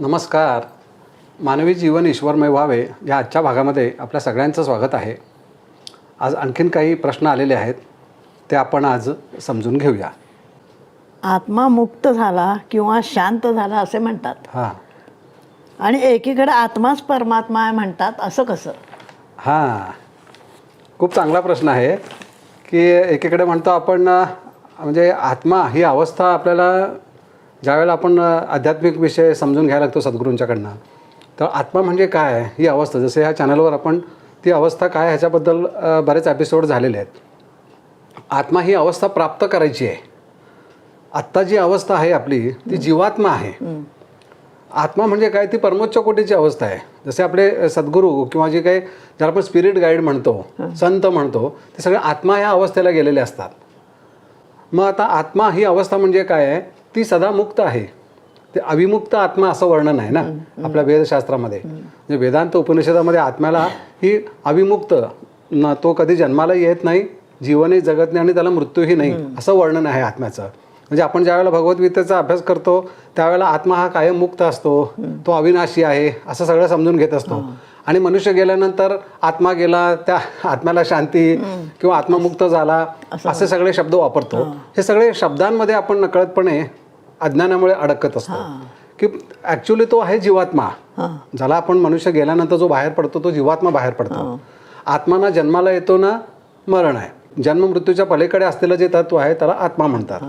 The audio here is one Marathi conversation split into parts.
नमस्कार. मानवी जीवन ईश्वरमय व्हावे या आजच्या भागामध्ये आपल्या सगळ्यांचं स्वागत आहे. आज आणखीन काही प्रश्न आलेले आहेत ते आपण आज समजून घेऊया. आत्मा मुक्त झाला किंवा शांत झाला असे म्हणतात. हां. आणि एकीकडे आत्माच परमात्मा आहे म्हणतात असं कसं? हां. खूप चांगला प्रश्न आहे की एकीकडे म्हणतो आपण म्हणजे आत्मा ही अवस्था आपल्याला ज्यावेळेला आपण आध्यात्मिक विषय समजून घ्यायला लागतो सद्गुरूंच्याकडनं तर आत्मा म्हणजे काय ही अवस्था? जसे ह्या चॅनलवर आपण ती अवस्था काय ह्याच्याबद्दल बरेच एपिसोड झालेले आहेत. आत्मा ही अवस्था प्राप्त करायची आहे. आत्ता जी अवस्था आहे आपली ती जीवात्मा आहे. आत्मा म्हणजे काय? ती परमोच्च कोटीची अवस्था आहे. जसे आपले सद्गुरू किंवा जे काही ज्याला आपण स्पिरिट गाईड म्हणतो संत म्हणतो ते सगळे आत्मा या अवस्थेला गेलेले असतात. मग आता आत्मा ही अवस्था म्हणजे काय आहे? ती सदा मुक्त आहे. ते अविमुक्त आत्मा असं वर्णन आहे ना आपल्या वेदशास्त्रामध्ये. म्हणजे वेदांत उपनिषदामध्ये आत्म्याला ही अविमुक्त न तो कधी जन्माला येत नाही जीवनही जगत नाही आणि त्याला मृत्यूही नाही असं वर्णन आहे आत्म्याचं. म्हणजे आपण ज्यावेळेला भगवद्गीतेचा अभ्यास करतो त्यावेळेला आत्मा हा कायम मुक्त असतो तो अविनाशी आहे असं सगळं समजून घेत असतो. आणि मनुष्य गेल्यानंतर आत्मा गेला त्या आत्म्याला शांती किंवा आत्ममुक्त झाला असे सगळे शब्द वापरतो. हे सगळे शब्दांमध्ये आपण नकळतपणे अज्ञानामुळे अडकत असतो. की ॲक्च्युली तो आहे जीवात्मा. ज्याला आपण मनुष्य गेल्यानंतर जो बाहेर पडतो तो जीवात्मा बाहेर पडतो. आत्मा ना जन्माला येतो ना मरण आहे. जन्म मृत्यूच्या पलीकडे असलेलं जे तत्व आहे त्याला आत्मा म्हणतात.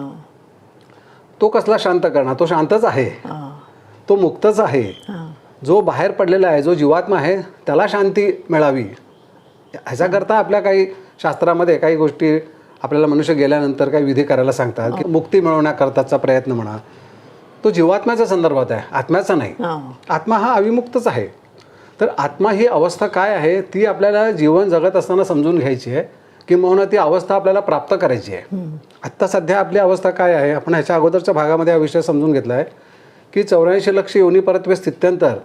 तो कसला शांत करणार? तो शांतच आहे. तो मुक्तच आहे. जो बाहेर पडलेला आहे जो जीवात्मा आहे त्याला शांती मिळावी. ह्याच्याकरता आपल्या काही शास्त्रामध्ये काही गोष्टी आपल्याला मनुष्य गेल्यानंतर काही विधी करायला सांगतात की मुक्ती मिळवण्याकरताचा प्रयत्न म्हणा. तो जीवात्म्याच्या संदर्भात आहे आत्म्याचा नाही. हां. आत्मा हा अविमुक्तच आहे. तर आत्मा ही अवस्था काय आहे ती आपल्याला जीवन जगत असताना समजून घ्यायची आहे किंबहुना ती अवस्था आपल्याला प्राप्त करायची आहे. आत्ता सध्या आपली अवस्था काय आहे आपण ह्याच्या अगोदरच्या भागामध्ये हा विषय समजून घेतला आहे की चौऱ्याऐंशी लक्ष योनी परत्वे स्थित्यंतर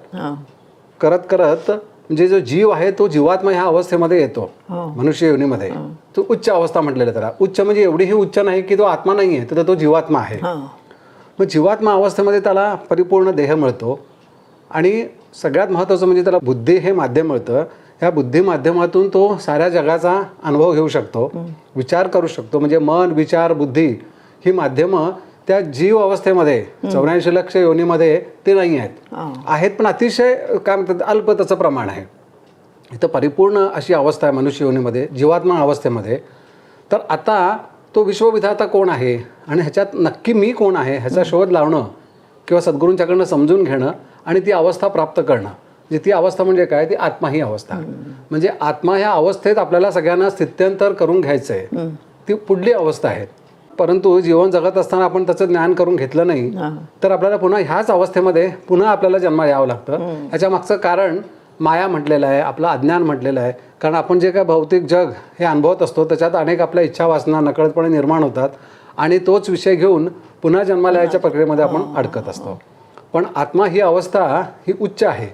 करत करत म्हणजे जो जीव आहे तो जीवात्मा ह्या अवस्थेमध्ये येतो. हो. मनुष्य योनीमध्ये. तो उच्च अवस्था म्हटलेलं त्याला. उच्च म्हणजे एवढीही उच्च नाही की तो आत्मा नाही आहे तर तो जीवात्मा आहे. हां. मग जीवात्मा अवस्थेमध्ये त्याला परिपूर्ण देह मिळतो. आणि सगळ्यात महत्त्वाचं म्हणजे त्याला बुद्धी हे माध्यम मिळतं. ह्या बुद्धी माध्यमातून तो साऱ्या जगाचा अनुभव घेऊ शकतो. विचार करू शकतो. म्हणजे मन विचार बुद्धी ही माध्यमं त्या जीव अवस्थेमध्ये चौऱ्याऐंशी लक्ष योनीमध्ये ते नाही आहेत. आहेत पण अतिशय काय म्हणतात अल्प त्याचं प्रमाण आहे. इथं परिपूर्ण अशी अवस्था आहे मनुष्य योनीमध्ये जीवात्मा अवस्थेमध्ये. तर आता तो विश्वविधाता कोण आहे? आणि ह्याच्यात नक्की मी कोण आहे? ह्याचा शोध लावणं किंवा सद्गुरूंच्याकडनं समजून घेणं आणि ती अवस्था प्राप्त करणं. म्हणजे ती अवस्था म्हणजे काय? ती आत्मा ही अवस्था. म्हणजे आत्मा ह्या अवस्थेत आपल्याला सगळ्यांना स्थित्यंतर करून घ्यायचं आहे ती पुढली अवस्था आहे. परंतु जीवन जगत असताना आपण त्याचं ज्ञान करून घेतलं नाही तर आपल्याला पुन्हा ह्याच अवस्थेमध्ये पुन्हा आपल्याला जन्माला यावं लागतं. ह्याच्या मागचं कारण माया म्हटलेलं आहे आपलं अज्ञान म्हटलेलं आहे. कारण आपण जे काय भौतिक जग हे अनुभवत असतो त्याच्यात अनेक आपल्या इच्छा वासना नकळतपणे निर्माण होतात आणि तोच विषय घेऊन पुन्हा जन्माला यायच्या प्रक्रियेमध्ये आपण अडकत असतो. पण आत्मा ही अवस्था ही उच्च आहे.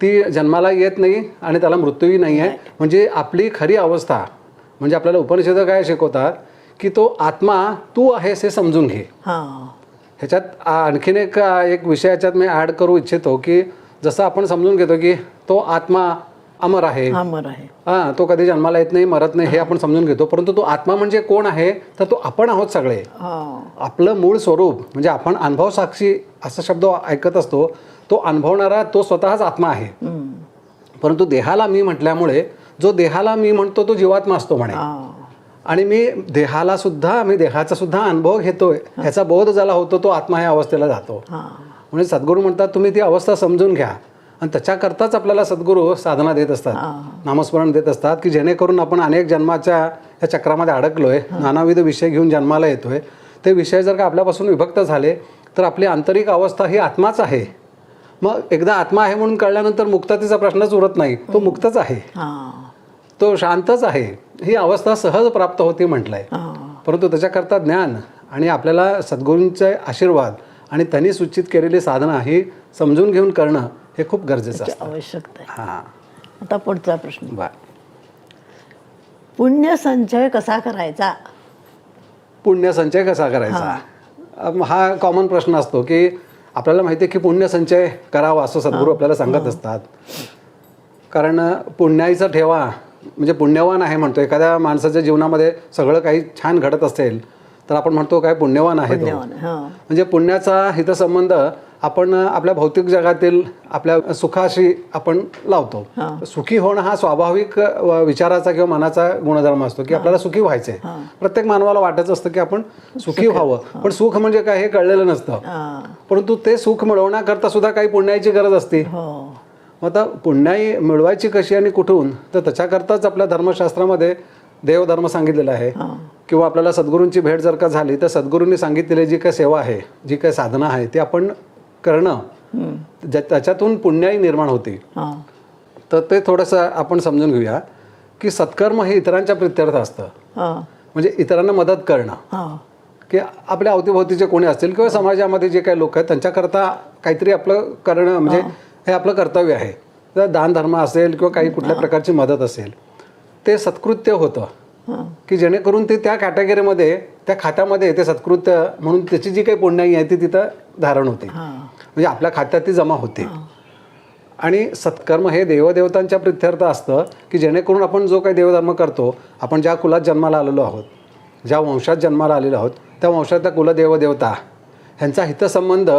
ती जन्माला येत नाही आणि त्याला मृत्यूही नाही आहे. म्हणजे आपली खरी अवस्था म्हणजे आपल्याला उपनिषद काय शिकवतात? की तो आत्मा तू आहेस हे समजून घे. ह्याच्यात आणखीन एक एक विषय याच्यात मी ॲड करू इच्छितो की जसं आपण समजून घेतो की तो आत्मा अमर आहे. अमर आहे. हां तो कधी जन्माला येत नाही मरत नाही हे आपण समजून घेतो. परंतु तो आत्मा म्हणजे कोण आहे? तर तो आपण आहोत सगळे. हां. आपलं मूळ स्वरूप म्हणजे आपण अनुभव साक्षी असा शब्द ऐकत असतो तो अनुभवणारा तो स्वतःच आत्मा आहे. परंतु देहाला मी म्हटल्यामुळे जो देहाला मी म्हणतो तो जीवात्मा असतो म्हणे. आणि मी देहाला सुद्धा मी देहाचा सुद्धा अनुभव घेतोय. ह्याचा बोध ज्याला होतो तो आत्मा ह्या अवस्थेला जातो. हां. म्हणजे सद्गुरू म्हणतात तुम्ही ती अवस्था समजून घ्या. आणि त्याच्याकरताच आपल्याला सद्गुरू साधना देत असतात. नामस्मरण देत असतात की जेणेकरून आपण अनेक जन्माच्या या चक्रामध्ये अडकलोय नानाविध विषय घेऊन जन्माला येतोय. ते विषय जर का आपल्यापासून विभक्त झाले तर आपली आंतरिक अवस्था ही आत्माच आहे. मग एकदा आत्मा आहे म्हणून कळल्यानंतर मुक्ततेचा प्रश्नच उरत नाही. तो मुक्तच आहे. तो शांतच आहे. ही अवस्था सहज प्राप्त होती म्हटलंय. परंतु त्याच्याकरता ज्ञान आणि आपल्याला सद्गुरूंचे आशीर्वाद आणि त्यांनी सूचित केलेली साधना ही समजून घेऊन करणं हे खूप गरजेचं असतं. आहे. हां. आता पुढचा प्रश्न. बर पुण्य संचय कसा करायचा? पुण्य संचय कसा करायचा? हा. कॉमन प्रश्न असतो की आपल्याला माहिती आहे की पुण्यसंचय करावा असं सद्गुरू आपल्याला सांगत असतात. कारण पुण्याईचा ठेवा म्हणजे पुण्यवान आहे म्हणतो. एखाद्या माणसाच्या जीवनामध्ये सगळं काही छान घडत असेल तर आपण म्हणतो काय पुण्यवान आहे तो. म्हणजे पुण्याचा हितसंबंध आपण आपल्या भौतिक जगातील आपल्या सुखाशी आपण लावतो. सुखी होणं हा स्वाभाविक विचाराचा किंवा मनाचा गुणधर्म असतो की आपल्याला सुखी व्हायचंय. प्रत्येक मानवाला वाटत असतं की आपण सुखी व्हावं. पण सुख म्हणजे काय हे कळलेलं नसतं. परंतु ते सुख मिळवण्याकरता सुद्धा काही पुण्याची गरज असते. हो. मग आता पुण्याई मिळवायची कशी आणि कुठून? तर त्याच्याकरताच आपल्या धर्मशास्त्रामध्ये देवधर्म सांगितलेला आहे. किंवा आपल्याला सद्गुरूंची भेट जर का झाली तर सद्गुरूंनी सांगितलेली जी काही सेवा आहे जी काही साधना आहे ती आपण करणं त्याच्यातून पुण्याई निर्माण होते. हां. तर ते थोडंसं आपण समजून घेऊया की सत्कर्म हे इतरांच्या प्रित्यर्थ असतं. म्हणजे इतरांना मदत करणं. की आपल्या अवतीभोवतीचे कोणी असतील किंवा समाजामध्ये जे काही लोक आहेत त्यांच्याकरता काहीतरी आपलं करणं म्हणजे हे आपलं कर्तव्य आहे. तर दानधर्म असेल किंवा काही कुठल्या प्रकारची मदत असेल ते सत्कृत्य होतं. की जेणेकरून ते त्या कॅटेगरीमध्ये त्या खात्यामध्ये ते सत्कृत्य म्हणून त्याची जी काही पुण्याई आहे ती तिथं धारण होते. म्हणजे आपल्या खात्यात ती जमा होते. आणि सत्कर्म हे देवदेवतांच्या प्रित्यर्थ असतं की जेणेकरून आपण जो काही देवधर्म करतो आपण ज्या कुलात जन्माला आलेलो आहोत ज्या वंशात जन्माला आलेलो आहोत त्या वंशातल्या कुलदेवदेवता ह्यांचा हितसंबंध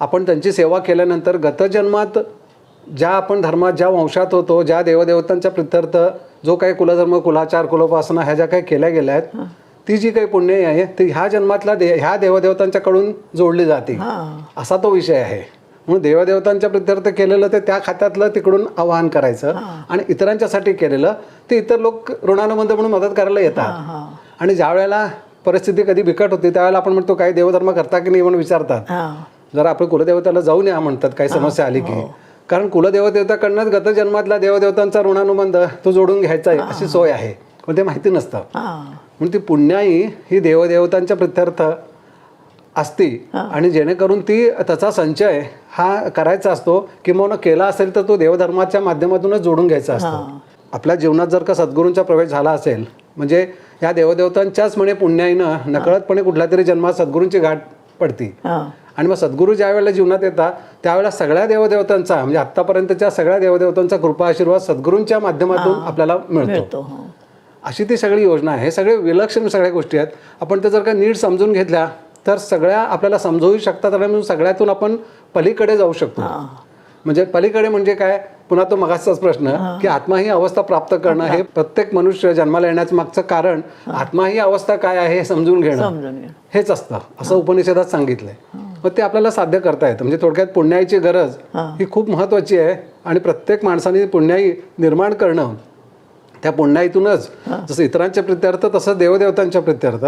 आपण त्यांची सेवा केल्यानंतर गतजन्मात ज्या आपण धर्मात ज्या वंशात होतो ज्या देवदेवतांच्या प्रित्यर्थ जो काही कुलधर्म कुलाचार कुलोपासना ह्या ज्या काही केल्या गेल्या आहेत ती जी काही पुण्य आहे ती ह्या जन्मातल्या दे ह्या देवदेवतांच्याकडून जोडली जाते. हां. असा तो विषय आहे. म्हणून देवदेवतांच्या प्रित्यर्थ केलेलं ते त्या खात्यातलं तिकडून आवाहन करायचं आणि इतरांच्यासाठी केलेलं ते इतर लोक ऋणानुबंध म्हणून मदत करायला येतात. आणि ज्या वेळेला परिस्थिती कधी बिकट होती त्यावेळेला आपण म्हणतो काही देवधर्म करता की नाही? म्हणून विचारतात. जर आपण कुलदेवताला जाऊन या म्हणतात काही समस्या आली की. कारण कुलदेवदेवताकडनंच गत जन्मातल्या देवदेवतांचा ऋणानुबंध तो जोडून घ्यायचा आहे अशी सोय आहे. पण ते माहिती नसतं. हां. म्हणून ती पुण्याई ही देवदेवतांच्या प्रित्यर्थ असती. आणि जेणेकरून ती त्याचा संचय हा करायचा असतो. किंवा केला असेल तर तो देवधर्माच्या माध्यमातूनच जोडून घ्यायचा असतो. आपल्या जीवनात जर का सद्गुरूंचा प्रवेश झाला असेल म्हणजे या देवदेवतांच्याच म्हणे पुण्याईनं नकळतपणे कुठल्या तरी जन्मात सद्गुरूंची गाठ पडती. हां. आणि मग सद्गुरू ज्या वेळेला जीवनात येतात त्यावेळेला सगळ्या देवदेवतांचा म्हणजे आत्तापर्यंतच्या सगळ्या देवदेवतांचा कृपा आशीर्वाद सद्गुरूंच्या माध्यमातून आपल्याला मिळतो. हो. अशी ती सगळी योजना आहे. हे सगळे विलक्षण सगळ्या गोष्टी आहेत. आपण ते जर का नीट समजून घेतल्या तर सगळ्या आपल्याला समजवू शकतात आणि सगळ्यातून आपण पलीकडे जाऊ शकतो. म्हणजे पलीकडे म्हणजे काय? पुन्हा तो मगाचाच प्रश्न की आत्मा ही अवस्था प्राप्त करणं हे प्रत्येक मनुष्य जन्माला येण्याचं मागचं कारण आत्मा ही अवस्था काय आहे हे समजून घेणं हेच असतं. असं उपनिषदात सांगितलंय. मग ते आपल्याला साध्य करता येतं. म्हणजे थोडक्यात पुण्याईची गरज ही. खूप महत्वाची आहे आणि प्रत्येक माणसाने पुण्याई निर्माण करणं त्या पुण्याईतूनच. जसं इतरांच्या प्रित्यर्थ तसं देवदेवतांच्या प्रित्यर्थ.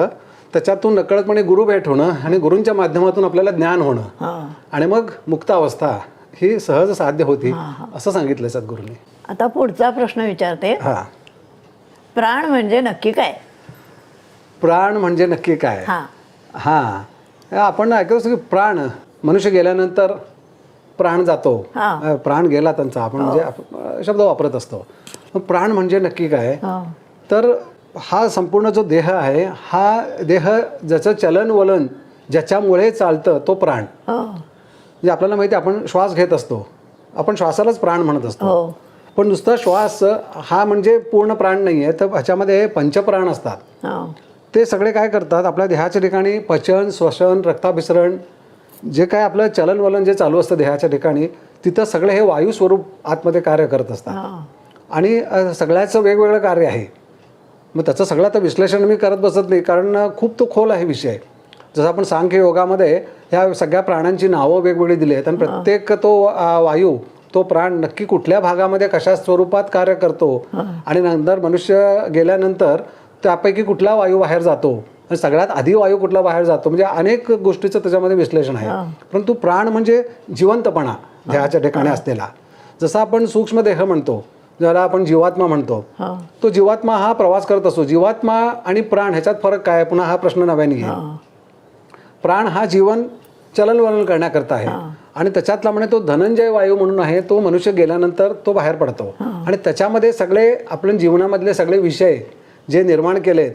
त्याच्यातून नकळतपणे गुरु भेट होणं आणि गुरूंच्या माध्यमातून आपल्याला ज्ञान होणं. हां. आणि मग मुक्त अवस्था ही सहज साध्य होती असं सांगितलंय सद्गुरूंनी. आता पुढचा प्रश्न विचारते. हा. प्राण म्हणजे नक्की काय? प्राण म्हणजे नक्की काय? हां. आपण ऐकत असतो की प्राण. मनुष्य गेल्यानंतर प्राण जातो. हां. प्राण गेला त्यांचा. आपण म्हणजे अं, शब्द वापरत असतो. प्राण म्हणजे नक्की काय? हां. तर हा संपूर्ण जो देह आहे हा देह ज्याचं चलन वलन ज्याच्यामुळे चालतं तो प्राण. हो. म्हणजे आपल्याला माहिती आहे, आपण श्वास घेत असतो. आपण श्वासालाच प्राण म्हणत असतो. हो. पण नुसता श्वास हा म्हणजे पूर्ण प्राण नाही आहे तर ह्याच्यामध्ये पंचप्राण असतात. हां. ते सगळे काय करतात? आपल्या देहाच्या ठिकाणी पचन श्वसन रक्ताभिसरण जे काय आपलं चलनवलन जे चालू असतं देहाच्या ठिकाणी तिथं सगळे हे वायू स्वरूप आतमध्ये कार्य करत असतात. आणि सगळ्याचं वेगवेगळं कार्य आहे. मग त्याचं सगळं आता विश्लेषण मी करत बसत नाही कारण खूप तो खोल आहे विषय. जसं आपण सांख्य योगामध्ये ह्या सगळ्या प्राण्यांची नावं वेगवेगळी दिली आहेत आणि प्रत्येक तो वायू तो प्राण नक्की कुठल्या भागामध्ये कशा स्वरूपात कार्य करतो आणि नंतर मनुष्य गेल्यानंतर त्यापैकी कुठला वायू बाहेर जातो आणि सगळ्यात आधी वायू कुठला बाहेर जातो म्हणजे अनेक गोष्टीचं त्याच्यामध्ये विश्लेषण आहे. परंतु प्राण म्हणजे जिवंतपणा देहाच्या ठिकाणी असलेला. जसं आपण सूक्ष्म देह म्हणतो ज्याला आपण जीवात्मा म्हणतो तो जीवात्मा हा प्रवास करत असतो. जीवात्मा आणि प्राण ह्याच्यात फरक काय? पुन्हा हा प्रश्न नव्याने आहे हां. प्राण हा जीवन चलनवलन करण्याकरता आहे. आणि त्याच्यातला म्हणे तो धनंजय वायू म्हणून आहे तो मनुष्य गेल्यानंतर तो बाहेर पडतो. आणि त्याच्यामध्ये सगळे आपल्या जीवनामधले सगळे विषय जे निर्माण केलेत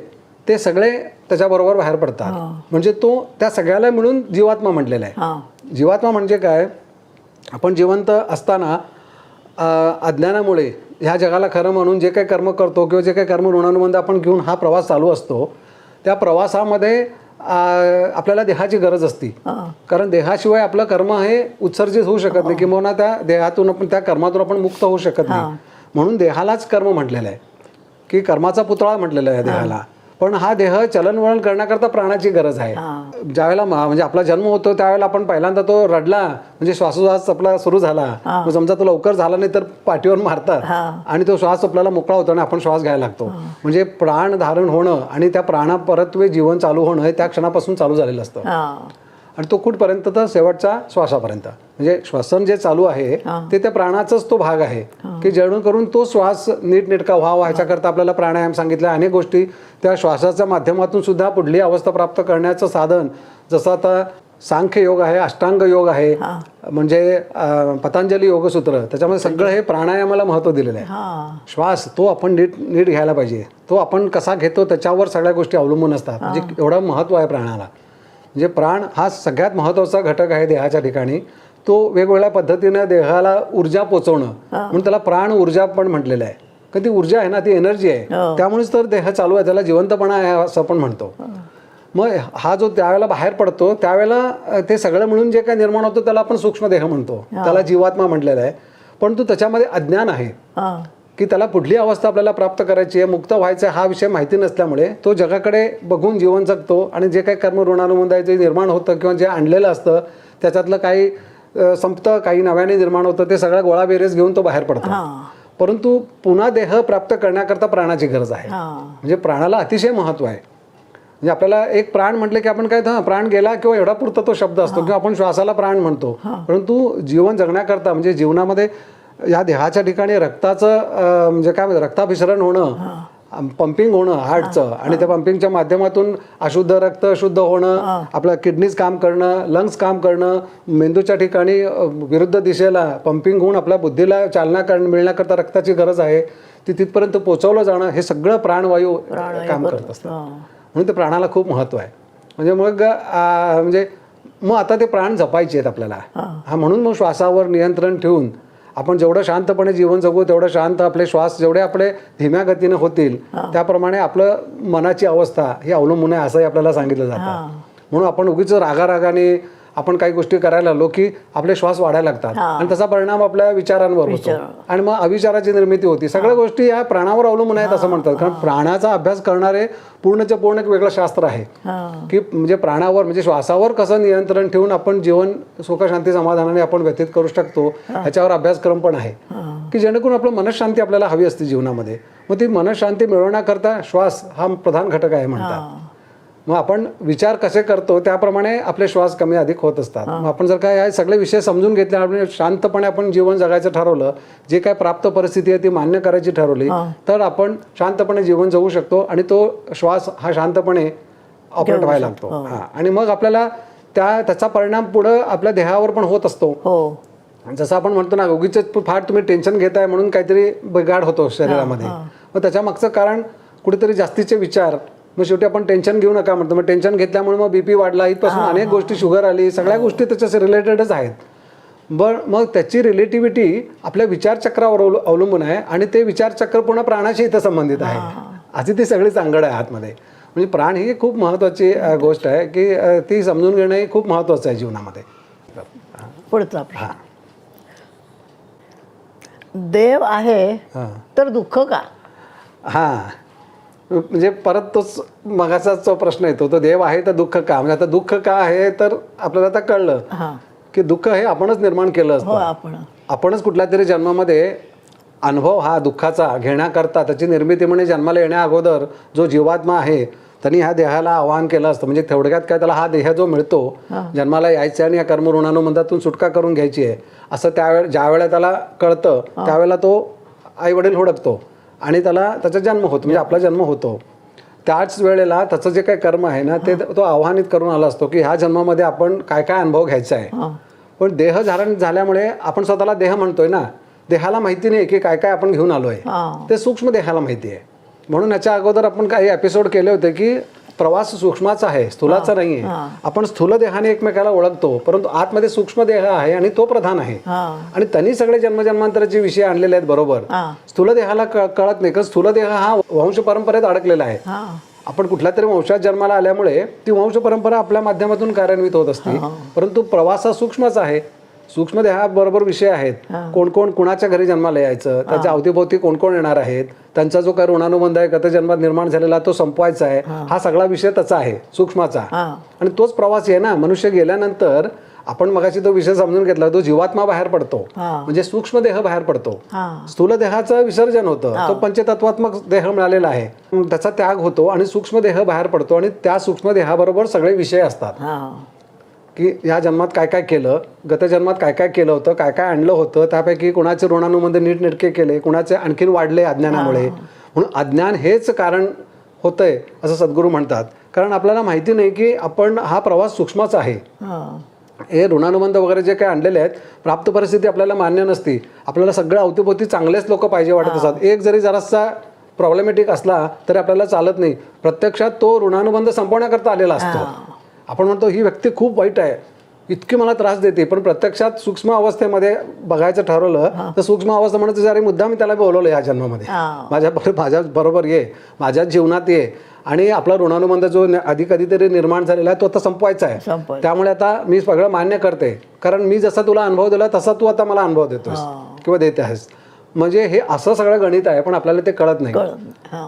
ते सगळे त्याच्याबरोबर बाहेर पडतात. म्हणजे तो त्या सगळ्याला मिळून जीवात्मा म्हटलेला आहे. हा. जीवात्मा म्हणजे काय? आपण जिवंत असताना अज्ञानामुळे ह्या जगाला खरं म्हणून जे काही कर्म करतो किंवा जे काही कर्म ऋणानुबंध आपण घेऊन हा प्रवास चालू असतो त्या प्रवासामध्ये आपल्याला देहाची गरज असती. कारण देहाशिवाय आपलं कर्म हे उत्सर्जित होऊ शकत नाही. किंवा त्या देहातून आपण त्या कर्मातून आपण मुक्त होऊ शकत नाही. म्हणून देहालाच कर्म म्हटलेलं आहे. की कर्माचा पुतळा म्हटलेला आहे देहाला. पण हा देह चलनवळण करण्याकरता प्राणाची गरज आहे. ज्यावेळेला म्हणजे आपला जन्म होतो त्यावेळेला आपण पहिल्यांदा तो रडला म्हणजे श्वासोश्वास आपला सुरू झाला. समजा तो लवकर झाला नाही तर पाठीवर मारतात. आणि तो श्वास आपल्याला मोकळा होतो आणि आपण श्वास घ्यायला लागतो. म्हणजे प्राण धारण होणं आणि त्या प्राणा परत्वे जीवन चालू होणं हे त्या क्षणापासून चालू झालेलं असतं. आणि तो कुठपर्यंत तर शेवटच्या श्वासापर्यंत. म्हणजे श्वसन जे चालू आहे ते त्या प्राणाचाच तो भाग आहे. की जेणेकरून तो श्वास नीटनेटका व्हावा ह्याच्याकरता आपल्याला प्राणायाम सांगितले. अनेक गोष्टी त्या श्वासाच्या माध्यमातून सुद्धा पुढली अवस्था प्राप्त करण्याचं साधन जसं आता सांख्य योग आहे अष्टांग योग आहे म्हणजे पतंजली योगसूत्र त्याच्यामध्ये सगळं हे प्राणायामाला महत्त्व दिलेलं आहे. श्वास तो आपण नीट नीट घ्यायला पाहिजे. तो आपण कसा घेतो त्याच्यावर सगळ्या गोष्टी अवलंबून असतात. म्हणजे एवढं महत्त्व आहे प्राणाला. म्हणजे प्राण हा सगळ्यात महत्त्वाचा घटक आहे देहाच्या ठिकाणी. तो वेगवेगळ्या पद्धतीनं देहाला ऊर्जा पोचवणं. म्हणून त्याला प्राण ऊर्जा पण म्हटलेलं आहे. कारण ती ऊर्जा आहे ना ती एनर्जी आहे. त्यामुळेच तर देह चालू आहे त्याला जिवंतपणा आहे असं आपण म्हणतो. मग हा जो त्यावेळेला बाहेर पडतो त्यावेळेला ते सगळं मिळून जे काही निर्माण होतं त्याला आपण सूक्ष्म देह म्हणतो. त्याला जीवात्मा म्हटलेला आहे. परंतु त्याच्यामध्ये अज्ञान आहे. हा. की त्याला पुढली अवस्था आपल्याला प्राप्त करायची आहे मुक्त व्हायचं हा विषय माहिती नसल्यामुळे तो जगाकडे बघून जीवन जगतो आणि जे काही कर्म ऋणानुबंधाचे निर्माण होतं किंवा जे आणलेलं असतं त्याच्यातलं काही संपतं काही नव्याने निर्माण होतं ते सगळं गोळा बेरेस घेऊन तो बाहेर पडतो. परंतु पुन्हा देह प्राप्त करण्याकरता प्राणाची गरज आहे. म्हणजे प्राणाला अतिशय महत्त्व आहे. म्हणजे आपल्याला एक प्राण म्हटलं की आपण काय हां प्राण गेला किंवा एवढा पुरता तो शब्द असतो किंवा आपण श्वासाला प्राण म्हणतो. परंतु जीवन जगण्याकरता म्हणजे जीवनामध्ये या देहाच्या ठिकाणी रक्ताचं म्हणजे काय म्हणतात रक्ताभिसरण होणं पंपिंग होणं हार्टचं. आणि त्या पंपिंगच्या माध्यमातून अशुद्ध रक्त शुद्ध होणं आपलं किडनीज काम करणं लंग्स काम करणं मेंदूच्या ठिकाणी विरुद्ध दिशेला पंपिंग होऊन आपल्या बुद्धीला चालना करण मिळण्याकरता रक्ताची गरज आहे. ती तिथपर्यंत पोहोचवलं जाणं हे सगळं प्राणवायू काम करत असतं. म्हणून ते प्राणाला खूप महत्त्व आहे. म्हणजे मग म्हणजे मग आता ते प्राण जपायचे आहेत आपल्याला. हा म्हणून मग श्वासावर नियंत्रण ठेवून आपण जेवढं शांतपणे जीवन जगू तेवढं शांत आपले श्वास जेवढे आपले धीम्या गतीने होतील त्याप्रमाणे आपलं मनाची अवस्था ही अवलंबून आहे असंही आपल्याला सांगितलं जातं. म्हणून आपण उगीच रागारागाने आपण काही गोष्टी करायला लागलो की आपले श्वास वाढायला लागतात. आणि त्याचा परिणाम आपल्या विचारांवर होतो. आणि मग अविचाराची निर्मिती होती. सगळ्या गोष्टी या प्राणावर अवलंबून आहेत असं म्हणतात. कारण प्राणाचा अभ्यास करणारे पूर्णच्या पूर्ण एक वेगळं शास्त्र आहे. की म्हणजे प्राणावर म्हणजे श्वासावर कसं नियंत्रण ठेवून आपण जीवन सुख शांती समाधानाने आपण व्यतीत करू शकतो ह्याच्यावर अभ्यासक्रम पण आहे. की जेणेकरून आपलं मनशांती आपल्याला हवी असते जीवनामध्ये. मग ती मनशांती मिळवण्याकरता श्वास हा प्रधान घटक आहे म्हणतात. मग आपण विचार कसे करतो त्याप्रमाणे आपले श्वास कमी अधिक होत असतात. मग आपण जर काय हे सगळे विषय समजून घेतले आपण शांतपणे आपण जीवन जगायचं ठरवलं जे काय प्राप्त परिस्थिती आहे ती मान्य करायची ठरवली तर आपण शांतपणे जीवन जगू शकतो आणि तो श्वास हा शांतपणे ऑपरेट व्हायला लागतो. हा. आणि मग आपल्याला त्या त्याचा परिणाम पुढं आपल्या देहावर पण होत असतो. हो. जसं आपण म्हणतो ना उगीच फार तुम्ही टेन्शन घेताय म्हणून काहीतरी बिघाड होतो शरीरामध्ये. मग त्याच्या मागचं कारण कुठेतरी जास्तीचे विचार मग शेवटी आपण टेन्शन घेऊ नका म्हणतो. मग टेन्शन घेतल्यामुळे मग बीपी वाढला. इथपासून अनेक गोष्टी शुगर आली. सगळ्या गोष्टी त्याच्याशी रिलेटेडच आहेत. बर मग त्याची रिलेटिव्हिटी आपल्या विचारचक्रावर अवल- अवलंबून आहे आणि ते विचारचक्र पुन्हा प्राणाशी इथं संबंधित आहे. अशी ती सगळी चांगड आहे आतमध्ये. म्हणजे प्राण ही खूप महत्त्वाची गोष्ट आहे की ती समजून घेणं हे खूप महत्त्वाचं आहे जीवनामध्ये. पुढचा. हां. देव आहे हां. तर दुःख का? हां. म्हणजे परत तोच मगाचा जो प्रश्न येतो तो देव आहे तर दुःख का? म्हणजे आता दुःख का आहे तर आपल्याला आता कळलं हा. की दुःख हे आपणच निर्माण केलं असतं. आपण. आपणच कुठल्या तरी जन्मामध्ये अनुभव हा दुःखाचा घेण्याकरता त्याची निर्मिती म्हणजे जन्माला येण्या अगोदर जो जीवात्मा आहे त्यांनी ह्या देहाला आवाहन केलं असतं. म्हणजे थोडक्यात काय त्याला हा देह जो मिळतो जन्माला यायचं आणि या कर्म ऋणानुबंधातून सुटका करून घ्यायची आहे. असं त्यावेळे ज्या वेळेला त्याला कळतं त्यावेळेला तो आई वडील हुडकतो. आणि त्याला त्याचा जन्म होतो म्हणजे आपला जन्म होतो. त्याच वेळेला त्याचं जे काही कर्म आहे ना ते तो आव्हानित करून आला असतो की ह्या जन्मामध्ये आपण काय काय अनुभव घ्यायचा आहे. पण देह धारण झाल्यामुळे आपण स्वतःला देह म्हणतोय ना देहाला माहिती नाही की काय काय आपण घेऊन आलोय. ते सूक्ष्म देहाला माहिती आहे. म्हणून याच्या अगोदर आपण काही एपिसोड केले होते की प्रवास सूक्ष्माचा आहे स्थूलाचा नाही आहे आपण स्थूल देहाने एकमेकाला ओळखतो परंतु आतमध्ये सूक्ष्म देह आहे आणि तो प्रधान आहे. आणि त्यांनी सगळे जन्मजन्मांतराचे विषय आणलेले आहेत बरोबर. स्थूल देहाला कळत नाही कारण स्थूल देह हा वंश परंपरेत अडकलेला आहे. आपण कुठल्या तरी वंशात जन्माला आल्यामुळे ती वंश परंपरा आपल्या माध्यमातून कार्यान्वित होत असते. परंतु प्रवास हा सूक्ष्मच आहे. सूक्ष्म देहाबरोबर विषय आहेत. कोण कोण कुणाच्या घरी जन्माला यायचं? त्याच्या अवतीभोवती कोण कोण येणार आहेत? त्यांचा जो काय ऋणानुबंध आहे गत जन्मात निर्माण झालेला तो संपवायचा आहे. हा. सगळा विषय त्याचा आहे सूक्ष्माचा. आणि तोच प्रवास आहे ना मनुष्य गेल्यानंतर आपण मगाशी तो विषय समजून घेतला तो जीवात्मा बाहेर पडतो. म्हणजे सूक्ष्म देह बाहेर पडतो. स्थूल देहाचं विसर्जन होतं. तो पंचतत्वात्मक देह मिळालेला आहे. त्याचा त्याग होतो आणि सूक्ष्म देह बाहेर पडतो आणि त्या सूक्ष्म देहाबरोबर सगळे विषय असतात. की या जन्मात काय काय केलं गत जन्मात काय काय केलं होतं काय काय आणलं होतं त्यापैकी कुणाचे ऋणानुबंध नीटनेटके केले कुणाचे आणखीन वाढले अज्ञानामुळे. म्हणून अज्ञान हेच कारण होतंय असं सद्गुरू म्हणतात. कारण आपल्याला माहिती नाही की आपण हा प्रवास सूक्ष्मच आहे. हा. हे ऋणानुबंध वगैरे जे काही आणलेले आहेत प्राप्त परिस्थिती आपल्याला मान्य नसती. आपल्याला सगळं अवतीभोवती चांगलेच लोक पाहिजे वाटत असतात. एक जरी जरासा प्रॉब्लेमॅटिक असला तरी आपल्याला चालत नाही. प्रत्यक्षात तो ऋणानुबंध संपवण्याकरता आलेला असतो. आपण म्हणतो ही व्यक्ती खूप वाईट आहे. इतकी मला त्रास देते. पण प्रत्यक्षात सूक्ष्म अवस्थेमध्ये बघायचं ठरवलं तर सूक्ष्म अवस्था म्हणत अरे मुद्दा मी त्याला बोलवलं या जन्मामध्ये. माझ्या माझ्या बरोबर ये. माझ्या जीवनात ये. आणि आपला ऋणानुबंध जो आधी कधीतरी निर्माण झालेला आहे तो आता संपवायचा आहे. त्यामुळे आता मी सगळं मान्य करते. कारण मी जसा तुला अनुभव दिला तसा तू आता मला अनुभव देतोस किंवा देते आहेस. म्हणजे हे असं सगळं गणित आहे पण आपल्याला ते कळत नाही.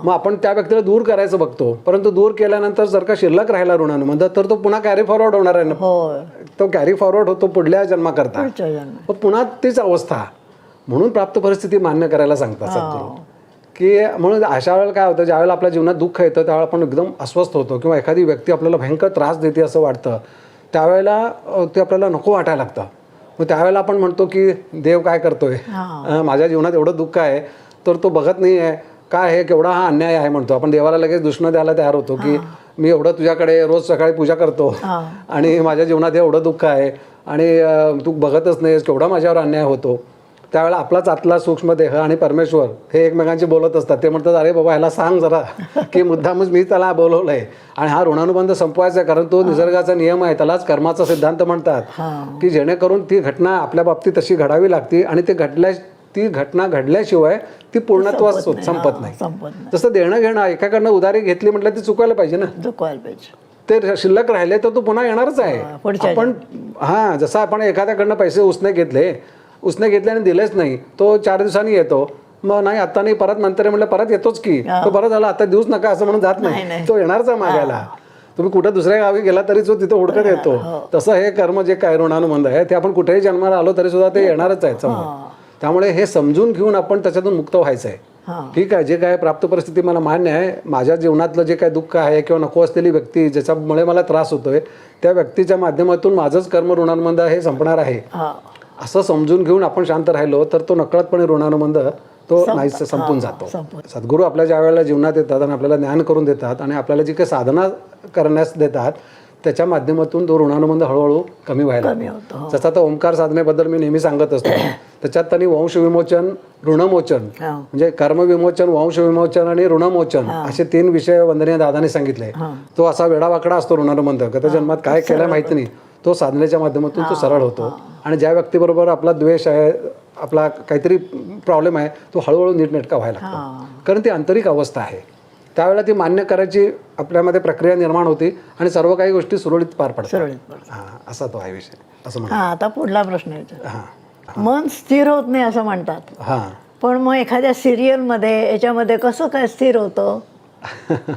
मग आपण त्या व्यक्तीला दूर करायचं बघतो. परंतु दूर केल्यानंतर जर का शिल्लक राहिला ऋणानुबंध तर तो पुन्हा कॅरी फॉरवर्ड होणार आहे ना? तो कॅरी फॉरवर्ड होतो पुढल्या जन्माकरता. मग पुन्हा तीच अवस्था. म्हणून प्राप्त परिस्थिती मान्य करायला सांगतात सद्गुरू. की म्हणून अशा वेळेला काय होतं ज्यावेळेला आपल्या जीवनात दुःख येतं त्यावेळेला आपण एकदम अस्वस्थ होतो किंवा एखादी व्यक्ती आपल्याला भयंकर त्रास देते असं वाटतं त्यावेळेला ते आपल्याला नको वाटायला लागतं. मग त्यावेळेला आपण म्हणतो की देव काय करतोय? माझ्या जीवनात एवढं दुःख आहे तर तो बघत नाही आहे काय आहे? केवढा हा अन्याय आहे म्हणतो. आपण देवाला लगेच दुष्ण द्यायला तयार होतो की मी एवढं तुझ्याकडे रोज सकाळी पूजा करतो आणि माझ्या जीवनात एवढं दुःख आहे आणि तू बघतच नाहीस केवढा माझ्यावर अन्याय होतो. त्यावेळेला आपलाच आतला सूक्ष्म देह आणि परमेश्वर हे एकमेकांशी बोलत असतात. ते म्हणतात अरे बाबा ह्याला सांग जरा की मुद्दामच मी त्याला बोलवलंय. आणि हा ऋणानुबंध संपवायचा आहे कारण तो निसर्गाचा नियम आहे. त्यालाच कर्माचा सिद्धांत म्हणतात. की जेणेकरून ती घटना आपल्या बाबतीत तशी घडावी लागते आणि ते घडल्या ती घटना घडल्याशिवाय ती पूर्णत्वास संपत नाही. जसं देणं घेणं एकाकडनं उधारी घेतली म्हटलं ती चुकायला पाहिजे ना. चुकवायला पाहिजे. ते शिल्लक राहिले तर तो पुन्हा येणारच आहे. आपण हा जसं आपण एखाद्याकडनं पैसे उसने घेतले उसने घेतले आणि दिलेच नाही. तो चार दिवसांनी येतो. मग नाही आता नाही परत नंतर म्हटलं परत येतोच की. तो परत झाला आता देऊच नका असं म्हणून जात नाही. तो येणारच आहे मागायला. तुम्ही कुठं दुसऱ्या गावी गेला तरी तो तिथं हुडकत येतो. तसं हे कर्म जे काय ऋणानुबंध आहे ते आपण कुठेही जन्माला आलो तरी सुद्धा ते येणारच आहे समोर. त्यामुळे हे समजून घेऊन आपण त्याच्यातून मुक्त व्हायचं आहे. हा. ठीक आहे जे काय प्राप्त परिस्थिती मला मान्य आहे माझ्या जीवनातलं जे काय दुःख आहे किंवा नको असलेली व्यक्ती ज्याच्यामुळे मला त्रास होतोय त्या व्यक्तीच्या माध्यमातून माझंच कर्म ऋणानुबंध हे संपणार आहे. हा. असं समजून घेऊन आपण शांत राहिलो तर तो नकळतपणे ऋणानुबंध तो नाहीच संपून जातो. सद्गुरू आपल्या ज्या वेळेला जीवनात येतात आणि आपल्याला ज्ञान करून देतात आणि आपल्याला जी काही साधना करण्यास देतात त्याच्या माध्यमातून तो ऋणानुबंध हळूहळू कमी व्हायला हो. जसा तो ओंकार साधनेबद्दल मी नेहमी सांगत असतो. त्याच्यात त्यांनी वंश विमोचन ऋणमोचन हा. म्हणजे कर्मविमोचन वंश विमोचन आणि ऋणमोचन असे तीन विषय वंदनीय दादाने सांगितले. तो असा वेडावाकडा असतो ऋणानुबंध गत जन्मात काय केलं माहिती नाही. तो साधनेच्या माध्यमातून तो सरळ होतो. आणि ज्या व्यक्तीबरोबर आपला द्वेष आहे आपला काहीतरी प्रॉब्लेम आहे तो हळूहळू नीटनेटका व्हायला लागतो. कारण ती आंतरिक अवस्था आहे. त्यावेळेला ती मान्य करायची आपल्यामध्ये प्रक्रिया निर्माण होती आणि सर्व काही गोष्टी सुरळीत पार पडतात. सुरळीत पडतं. हा असा तो आहे विषय. असं म्हणा. हा आता पुढला प्रश्न हां मन स्थिर होत नाही असं म्हणतात. हां. पण मग एखाद्या सिरियलमध्ये याच्यामध्ये कसं काय स्थिर होतं?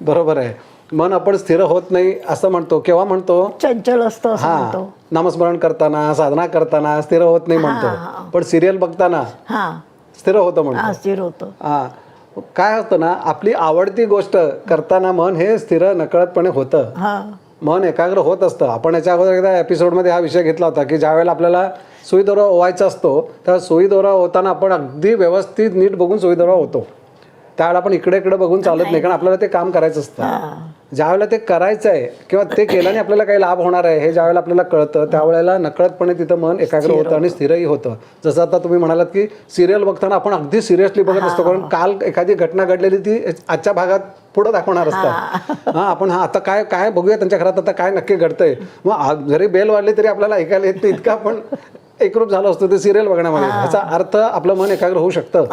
बरोबर आहे. मन आपण स्थिर होत नाही असं म्हणतो केव्हा म्हणतो? चंचल असतं असं हा म्हणतो. नामस्मरण करताना साधना करताना स्थिर होत नाही म्हणतो. पण सिरियल बघताना हा. स्थिर होतं म्हणतो. स्थिर होतं. हा. काय असतं ना आपली आवडती गोष्ट करताना मन हे स्थिर नकळतपणे होतं. हा. मन एकाग्र होत असतं. आपण याच्या अगोदर एकदा एपिसोडमध्ये हा विषय घेतला होता की ज्या वेळेला आपल्याला सुई दोरा ओवायचा असतो त्या सुई दोरा होताना आपण अगदी व्यवस्थित नीट बघून सुई दोरा होतो त्यावेळेला आपण इकडे इकडे बघून चालत नाही कारण आपल्याला ते काम करायचं असतं. हा. ज्यावेळेला ते करायचं आहे किंवा ते केल्याने आपल्याला काही लाभ होणार आहे हे ज्यावेळेला आपल्याला कळतं त्यावेळेला नकळतपणे तिथं मन एकाग्र होतं आणि स्थिरही होतं. जसं आता तुम्ही म्हणालात की सिरियल बघताना आपण अगदी सिरियसली बघत असतो कारण काल एखादी घटना घडलेली ती आजच्या भागात पुढे दाखवणार असतात हा. आपण हा आता काय काय बघूया त्यांच्या घरात आता काय नक्की घडतंय? मग जरी बेल वाढली तरी आपल्याला ऐकायला येत नाही इतका आपण एकरूप झालो असतो ते सिरियल बघण्यामध्ये ह्याचा अर्थ आपलं मन एकाग्र होऊ शकतं.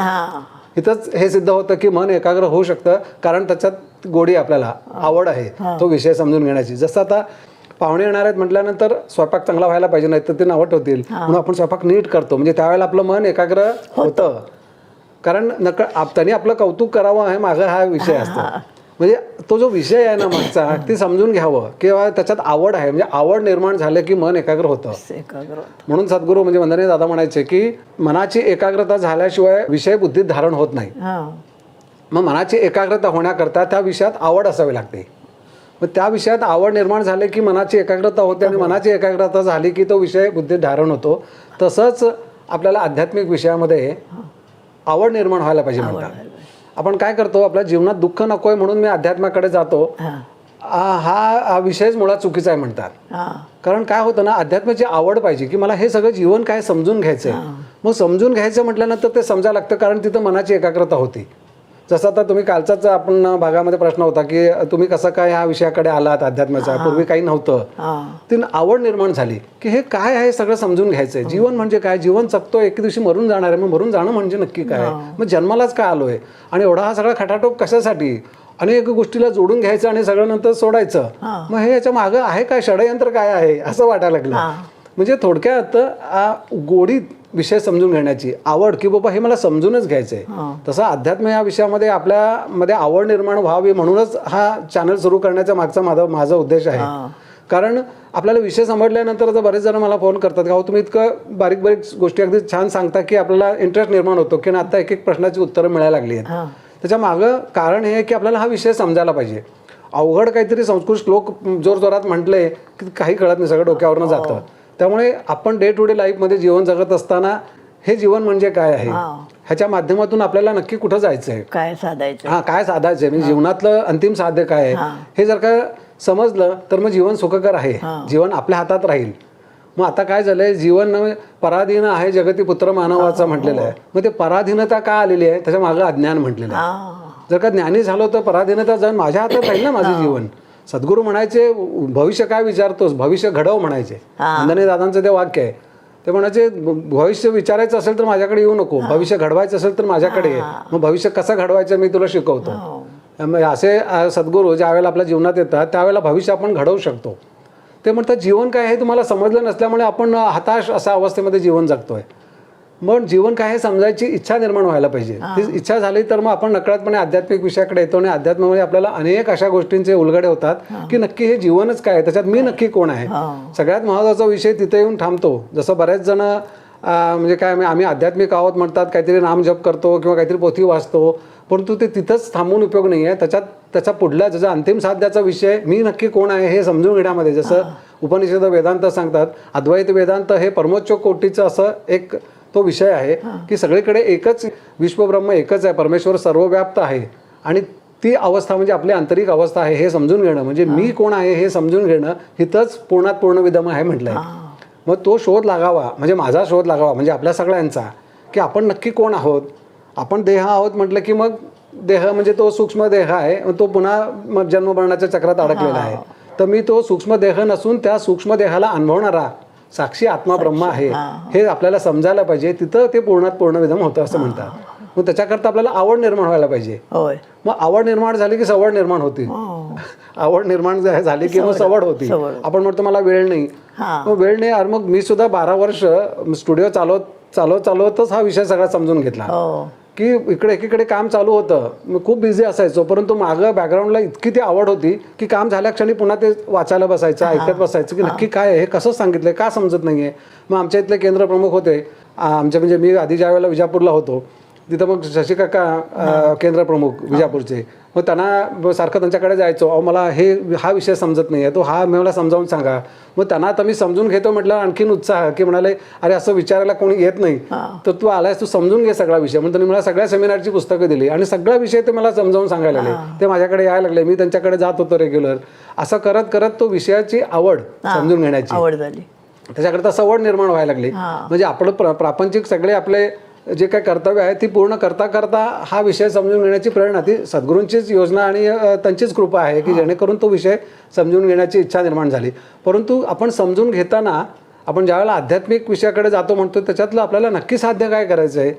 इथंच हे सिद्ध होतं की मन एकाग्र होऊ शकतं कारण त्याच्यात गोडी आपल्याला आवड आहे तो विषय समजून घेण्याची. जसं आता पाहुणे येणार आहेत म्हटल्यानंतर स्वयंपाक चांगला व्हायला पाहिजे नाही तर ते नावट होतील म्हणून आपण स्वयंपाक नीट करतो. म्हणजे त्यावेळेला आपलं मन एकाग्र होतं. कारण नक आप- त्यांनी आपलं कौतुक करावं हे मागं हा विषय असतो. म्हणजे तो जो विषय आहे ना मागचा ती समजून घ्यावं. किंवा त्याच्यात आवड आहे. म्हणजे आवड निर्माण झालं की मन एकाग्र होतं. म्हणून सद्गुरू म्हणजे वंदनीय दादा म्हणायचे की मनाची एकाग्रता झाल्याशिवाय विषय बुद्धीत धारण होत नाही. हा. मग मनाची एकाग्रता होण्याकरता त्या विषयात आवड असावी लागते. मग त्या विषयात आवड निर्माण झाली की मनाची एकाग्रता होते आणि मनाची एकाग्रता झाली की तो विषय बुद्धीत धारण होतो. तसंच आपल्याला आध्यात्मिक विषयामध्ये आवड निर्माण व्हायला पाहिजे म्हणतात. आपण काय करतो आपल्या जीवनात दुःख नकोय म्हणून मी अध्यात्माकडे जातो. हा. हा विषयच मुळात चुकीचा आहे म्हणतात. कारण काय होतं ना अध्यात्माची आवड पाहिजे की मला हे सगळं जीवन काय समजून घ्यायचंय. मग समजून घ्यायचं म्हटल्यानंतर ते समजायला लागतं कारण तिथं मनाची एकाग्रता होती. जसं आता तुम्ही कालचाच आपण भागामध्ये प्रश्न होता की तुम्ही कसं काय ह्या विषयाकडे आलात अध्यात्माच्या पूर्वी काही नव्हतं. हा. ती आवड निर्माण झाली की हे काय आहे सगळं समजून घ्यायचंय. जीवन म्हणजे काय? जीवन जगतो एके दिवशी मरून जाणार आहे. मग मरून जाणं म्हणजे नक्की काय? मग जन्मालाच काय आलोय? आणि एवढा हा सगळा खटाटोप कशासाठी? अनेक गोष्टीला जोडून घ्यायचं आणि सगळं नंतर सोडायचं. मग हे याच्या मागं आहे काय षडयंत्र काय आहे? असं वाटायला लागलं. म्हणजे थोडक्यात आ, गोडी विषय समजून घेण्याची. आवड की बाबा हे मला समजूनच घ्यायचंय. तसं अध्यात्म या विषयामध्ये आपल्या मध्ये आवड निर्माण व्हावी म्हणूनच हा चॅनल सुरू करण्याचा मागचा माझा माझा उद्देश आहे. कारण आपल्याला विषय समजल्यानंतर आता बरेच जण मला फोन करतात का "अहो, तुम्ही इतकं बारीक बारीक गोष्टी अगदी छान सांगता की आपल्याला इंटरेस्ट निर्माण होतो की आता एक एक प्रश्नाची उत्तरं मिळायला लागली आहेत. त्याच्या मागं कारण हे आहे की आपल्याला हा विषय समजायला पाहिजे. अवघड काहीतरी संस्कृत श्लोक जोर जोरात म्हटले की काही कळत नाही सगळं डोक्यावरनं जातं. त्यामुळे आपण डे टू डे लाईफमध्ये जीवन जगत असताना हे जीवन म्हणजे काय आहे? ह्याच्या माध्यमातून आपल्याला नक्की कुठं जायचं आहे काय साधायचं? हा काय साधायचं आहे म्हणजे जीवनातलं अंतिम साध्य काय आहे? हे. जर का समजलं तर मग जीवन सुखकर आहे. जीवन आपल्या हातात राहील. मग आता काय झालंय? जीवन पराधीन आहे जगती पुत्र मानवाचं म्हटलेलं आहे. मग ते पराधीनता का आलेली आहे? त्याच्या मागं अज्ञान म्हटलेलं आहे. जर का ज्ञानी झालो तर पराधीनता जाऊन माझ्या हातात राहील ना माझं जीवन? सद्गुरू म्हणायचे भविष्य काय विचारतोस? भविष्य घडव म्हणायचे. नंदने दादांचं ते वाक्य आहे. ते म्हणायचे भविष्य विचारायचं असेल तर माझ्याकडे येऊ नको. भविष्य घडवायचं असेल तर माझ्याकडे ये. मग भविष्य कसं घडवायचं मी तुला शिकवतो. मग असे सद्गुरू ज्या वेळेला आपल्या जीवनात येतात त्यावेळेला भविष्य आपण घडवू शकतो. ते म्हणतात जीवन काय हे तुम्हाला समजलं नसल्यामुळे आपण हताश अशा अवस्थेमध्ये जीवन जगतोय. मग जीवन काय हे समजायची इच्छा निर्माण व्हायला पाहिजे. ती इच्छा झाली तर मग आपण नकळतपणे आध्यात्मिक विषयाकडे येतो आणि अध्यात्मामध्ये आपल्याला अनेक अशा गोष्टींचे उलगडे होतात की नक्की हे जीवनच काय आहे? त्याच्यात मी नक्की कोण आहे? सगळ्यात महत्त्वाचा विषय तिथे येऊन थांबतो. जसं बरेच जण म्हणजे काय आम्ही आध्यात्मिक आहोत म्हणतात काहीतरी नाम जप करतो किंवा काहीतरी पोथी वाचतो. परंतु ते तिथंच थांबून उपयोग नाही आहे त्याच्यात त्याचा पुढल्या ज्याचा अंतिम साध्याचा विषय मी नक्की कोण आहे हे समजून घेण्यामध्ये जसं उपनिषद वेदांत सांगतात अद्वैत वेदांत हे परमोच्च कोटीचं असं एक तो विषय आहे की सगळीकडे एकच विश्वब्रह्म एकच आहे परमेश्वर सर्वव्याप्त आहे. आणि ती अवस्था म्हणजे आपली आंतरिक अवस्था आहे हे समजून घेणं. म्हणजे मी कोण आहे हे समजून घेणं हिथंच पूर्णात पूर्ण विदम आहे म्हटलंय. मग तो शोध लागावा म्हणजे माझा शोध लागावा म्हणजे आपल्या सगळ्यांचा की आपण नक्की कोण आहोत? आपण देह आहोत म्हटलं की मग देह म्हणजे तो सूक्ष्म देह आहे तो पुन्हा मग जन्ममरणाच्या चक्रात अडकलेला आहे. तर मी तो सूक्ष्म देह नसून त्या सूक्ष्म देहाला अनुभवणारा साक्षी आत्मा ब्रह्म आहे. हे आपल्याला समजायला पाहिजे. तिथं ते पूर्णात पूर्ण विधम होतं असं म्हणतात. मग त्याच्याकरता आपल्याला आवड निर्माण व्हायला पाहिजे. मग आवड निर्माण झाली की सवड निर्माण होती. हो. आवड निर्माण झाली की मग सवड होती. आपण म्हणतो मला वेळ नाही. मग वेळ नाही अरे मग मी सुद्धा बारा वर्ष स्टुडिओ चालवत चालवत चालवतच हा विषय सगळा समजून घेतला. हो. की इकडे एकीकडे काम चालू होतं. मी खूप बिझी असायचो परंतु मागं बॅकग्राऊंडला इतकी ती आवड होती की काम झाल्या क्षणी पुन्हा ते वाचायला बसायचं ऐकत बसायचं की नक्की काय आहे हे कसं सांगितलंय का समजत नाहीये. मग आमच्या इथले केंद्र प्रमुख होते. आ, आमचे म्हणजे मी आधी ज्या वेळेला विजापूरला होतो तिथं मग शशिकाका अ, केंद्र प्रमुख विजापूरचे. मग त्यांना सारखं त्यांच्याकडे जायचो. अहो मला हे हा विषय समजत नाही आहे तो हा मला समजावून सांगा. मग त्यांना आता मी समजून घेतो म्हटलं आणखीन उत्साह की म्हणाले अरे असं विचारायला कोणी येत नाही. तर तू आलायस तू समजून घे सगळा विषय. म्हणून त्यांनी मला सगळ्या सेमिनारची पुस्तकं दिली. आणि सगळा विषय ते मला समजावून सांगायला लागले. ते माझ्याकडे यायला लागले. मी त्यांच्याकडे जात होतो रेग्युलर. असं करत करत तो विषयाची आवड समजून घेण्याची. आवड झाली. त्याच्याकरता सवड निर्माण व्हायला लागली. म्हणजे आपलं प्र प्रापंचिक सगळे आपले जे काही कर्तव्य आहे ती पूर्ण करता करता हा विषय समजून घेण्याची प्रेरणा ती सद्गुरूंचीच योजना आणि त्यांचीच कृपा आहे की जेणेकरून तो विषय समजून घेण्याची इच्छा निर्माण झाली. परंतु आपण समजून घेताना आपण ज्यावेळेला आध्यात्मिक विषयाकडे जातो म्हणतो त्याच्यातलं आपल्याला नक्की साध्य काय करायचं आहे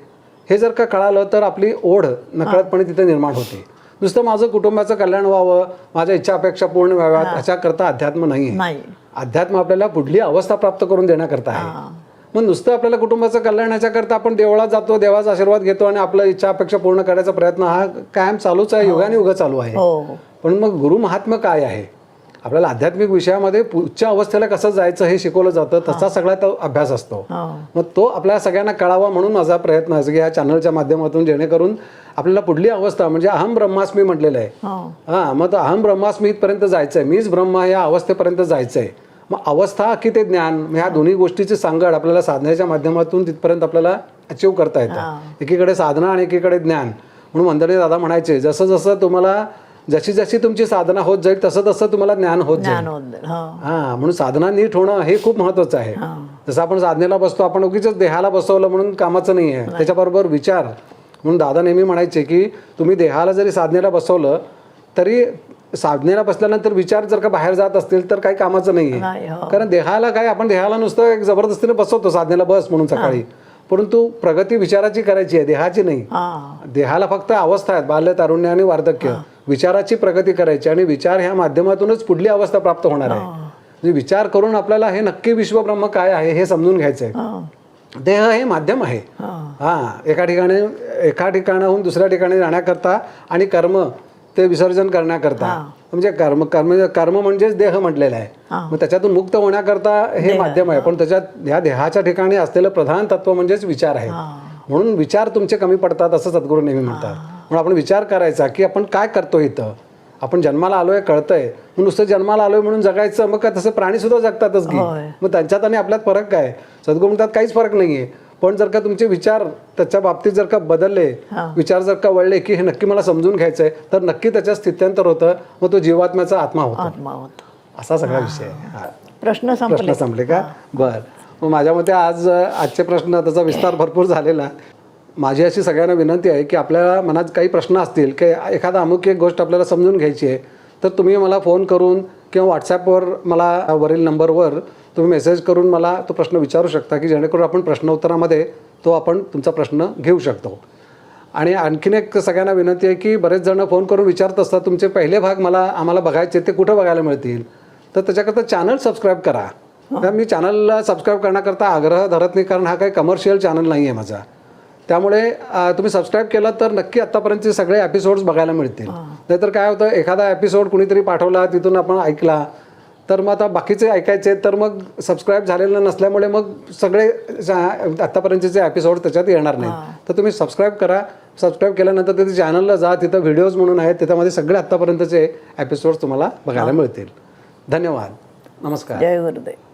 हे जर का कळालं तर आपली ओढ नकळतपणे तिथे निर्माण होते. नुसतं माझं कुटुंबाचं कल्याण व्हावं माझ्या इच्छा अपेक्षा पूर्ण व्हाव्यात ह्याच्याकरता अध्यात्म नाही आहे नाही. अध्यात्म आपल्याला पुढली अवस्था प्राप्त करून देण्याकरता आहे. मग नुसतं आपल्याला कुटुंबाचं कल्याणाच्या करता आपण देवळात जातो देवाचा आशीर्वाद घेतो आणि आपल्या इच्छा अपेक्षा पूर्ण करायचा प्रयत्न हा कायम चालूच आहे युगाने युग चालू आहे. हो. हो पण मग गुरु महात्म्य काय आहे? आपल्याला आध्यात्मिक विषयामध्ये पुढच्या अवस्थेला कसं जायचं हे शिकवलं जातं तसा सगळा तो अभ्यास असतो. हो. मग तो आपल्या सगळ्यांना कळावा म्हणून माझा प्रयत्न आहे की या चॅनलच्या माध्यमातून जेणेकरून आपल्याला पुढली अवस्था म्हणजे अहम ब्रह्मास्मी म्हटलेलं आहे. हो. हां मग तो अहम ब्रह्मास्मी इथपर्यंत जायचं आहे मीच ब्रह्मा या अवस्थेपर्यंत जायचं आहे मग अवस्था की ते ज्ञान ह्या दोन्ही गोष्टीची सांगड आपल्याला साधण्याच्या माध्यमातून तिथपर्यंत आपल्याला अचीव करता येतं. एकीकडे साधना आणि एकीकडे ज्ञान. म्हणून मंदडे दादा म्हणायचे जसं जसं तुम्हाला जशी जशी तुमची साधना होत जाईल तसं तसं तुम्हाला ज्ञान होत जाईल. हो. हा म्हणून साधना नीट होणं हे खूप महत्वाचं आहे. जसं आपण साधनेला बसतो आपण उगीच देहाला बसवलं म्हणून कामाचं नाही आहे. त्याच्याबरोबर विचार. म्हणून दादा नेहमी म्हणायचे की तुम्ही देहाला जरी साधनेला बसवलं तरी साधनेला बसल्यानंतर विचार जर का बाहेर जात असतील तर काही कामाचं नाही आहे हो. कारण देहाला काय आपण देहाला नुसतं एक जबरदस्तीने बसवतो साधनेला बस म्हणून सकाळी. परंतु प्रगती विचाराची करायची आहे देहाची नाही. देहाला फक्त अवस्था आहेत बाल्य तारुण्य आणि वार्धक्य. विचाराची प्रगती करायची आणि विचार ह्या माध्यमातूनच पुढली अवस्था प्राप्त होणार आहे. म्हणजे विचार करून आपल्याला हे नक्की विश्वब्रह्म काय आहे हे समजून घ्यायचं आहे देह हे माध्यम आहे. हा एका ठिकाणी एका ठिकाणाहून दुसऱ्या ठिकाणी जाण्याकरता आणि कर्म ते विसर्जन करण्याकरता. म्हणजे कर्म कर्म कर्म म्हणजेच देह म्हटलेला आहे. मग त्याच्यातून मुक्त होण्याकरता हे माध्यम आहे. पण त्याच्यात ह्या देहाच्या ठिकाणी असलेलं प्रधान तत्व म्हणजेच विचार आहे. म्हणून विचार तुमचे कमी पडतात असं सद्गुरू नेहमी म्हणतात. म्हणून आपण विचार करायचा की आपण काय करतो इथं? आपण जन्माला आलोय कळतंय. मग नुसतं जन्माला आलोय म्हणून जगायचं मग काय तसं प्राणी सुद्धा जगतातच की. मग त्यांच्यात आणि आपल्यात फरक काय? सद्गुरू म्हणतात काहीच फरक नाहीये. पण जर का तुमचे विचार त्याच्या बाबतीत जर का बदलले विचार जर का वळले की हे नक्की मला समजून घ्यायचंय तर नक्की त्याच्यात स्थित्यंतर होतं मग तो जीवात्म्याचा आत्मा होतो. आत्मा होत. असा सगळा विषय. प्रश्न संपले. प्रश्न संपले का? बर. मग माझ्या मते आज आजचे प्रश्न त्याचा विस्तार भरपूर झालेला. माझी अशी सगळ्यांना विनंती आहे की आपल्या मनात काही प्रश्न असतील की एखादा अमुक एक गोष्ट आपल्याला समजून घ्यायची आहे तर तुम्ही मला फोन करून किंवा व्हॉट्सॲपवर मला वरील नंबरवर तुम्ही मेसेज करून मला तो प्रश्न विचारू शकता की जेणेकरून आपण प्रश्नोत्तरामध्ये तो आपण तुमचा प्रश्न घेऊ शकतो. आणि आणखीन एक सगळ्यांना विनंती आहे की बरेच जण फोन करून विचारत असतात तुमचे पहिले भाग मला आम्हाला बघायचे ते कुठं बघायला मिळतील? तर त्याच्याकरता चॅनल सबस्क्राईब करा. मी चॅनलला सबस्क्राईब करण्याकरता आग्रह धरत नाही कारण हा काही कमर्शियल चॅनल नाही आहे माझा. त्यामुळे तुम्ही सबस्क्राईब केलं तर नक्की आत्तापर्यंतचे सगळे एपिसोड्स बघायला मिळतील. नाहीतर काय होतं एखादा एपिसोड कुणीतरी पाठवला तिथून आपण ऐकला तर मग आता बाकीचे ऐकायचे तर मग सबस्क्राईब झालेलं नसल्यामुळे मग सगळे आत्तापर्यंतचे एपिसोड त्याच्यात येणार नाहीत. तर तुम्ही सबस्क्राईब करा. सबस्क्राईब केल्यानंतर तिथे चॅनलला जा तिथं व्हिडिओज म्हणून आहेत त्याच्यामध्ये सगळे आत्तापर्यंतचे एपिसोड्स तुम्हाला बघायला मिळतील. धन्यवाद. नमस्कार. जय गुरुदेव.